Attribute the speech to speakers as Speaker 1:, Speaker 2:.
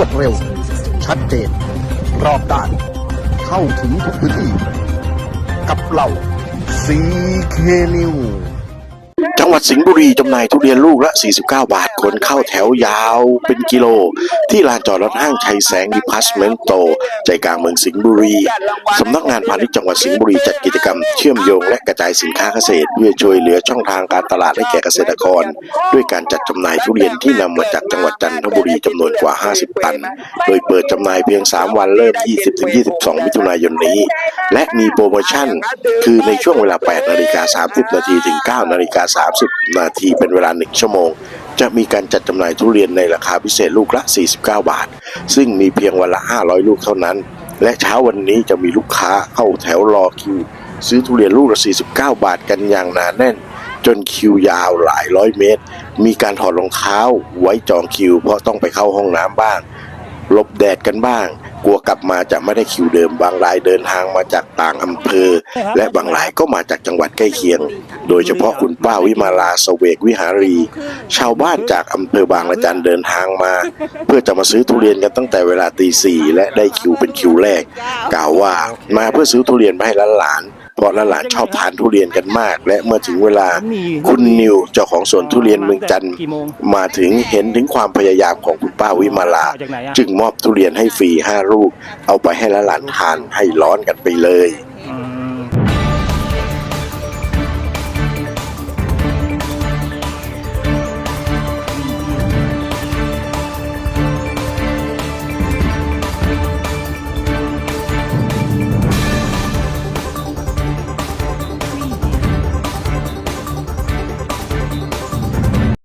Speaker 1: วดเร็ว ชัดเจน รอบด้าน เข้าถึงทุกพื้นที่ กับเราซีเคนิว
Speaker 2: จังหวัดสิงห์บุรีจำหน่ายทุเรียนลูกละ 49 บาท คนเข้าแถวยาวเป็นกิโล ที่ลานจอดรถห้างชัยแสงดิพัสเมนโต ใจกลางเมืองสิงห์บุรี สำนักงานพาณิชย์จังหวัดสิงห์บุรีจัดกิจกรรมเชื่อมโยงและกระจายสินค้าเกษตร เพื่อช่วยเหลือช่องทางการตลาดให้แก่เกษตรกร ด้วยการจัดจำหน่ายทุเรียนที่นำมาจากจังหวัดจันทบุรีจำนวนกว่า 50 ตัน โดยเปิดจำหน่ายเพียง 3 วันเริ่ม 20-22 มิถุนายนนี้ และมีโปรโมชั่น คือในช่วงเวลา 8 นาฬิกา 30 นาทีถึง 9 นาฬิกา30 นาทีเป็นเวลา 1 ชั่วโมง จะมีการจัดจำหน่ายทุเรียนในราคาพิเศษลูกละ 49 บาท ซึ่งมีเพียงวันละ 500 ลูกเท่านั้น และเช้าวันนี้จะมีลูกค้าเข้าแถวรอคิว ซื้อทุเรียนลูกละ 49 บาทกันอย่างหนาแน่น จนคิวยาวหลายร้อยเมตร มีการถอดรองเท้าไว้จองคิว เพราะต้องไปเข้าห้องน้ำบ้างหลบแดดกันบ้าง กลัวกลับมาจะไม่ได้คิวเดิม บางรายเดินทางมาจากต่างอำเภอ และบางรายก็มาจากจังหวัดใกล้เคียง โดยเฉพาะคุณป้าวิมาลาสเวกวิหารี ชาวบ้านจากอำเภอบางละจันเดินทางมา เพื่อจะมาซื้อทุเรียนกันตั้งแต่เวลาตีสี่และได้คิวเป็นคิวแรก กล่าวว่ามาเพื่อซื้อทุเรียนไปให้หลานๆเพราะหลานๆชอบทานทุเรียนกันมาก และเมื่อถึงเวลาคุณนิวเจ้าของสวนทุเรียนเมืองจันทร์
Speaker 3: กี่โมง
Speaker 2: มาถึงเห็นถึงความพยายามของคุณป้าวิมาลา
Speaker 3: มาจากไหนอะ
Speaker 2: จึงมอบทุเรียนให้ฟรีห้าลูก เอาไปให้หลานๆทานให้ร้อนกันไปเลย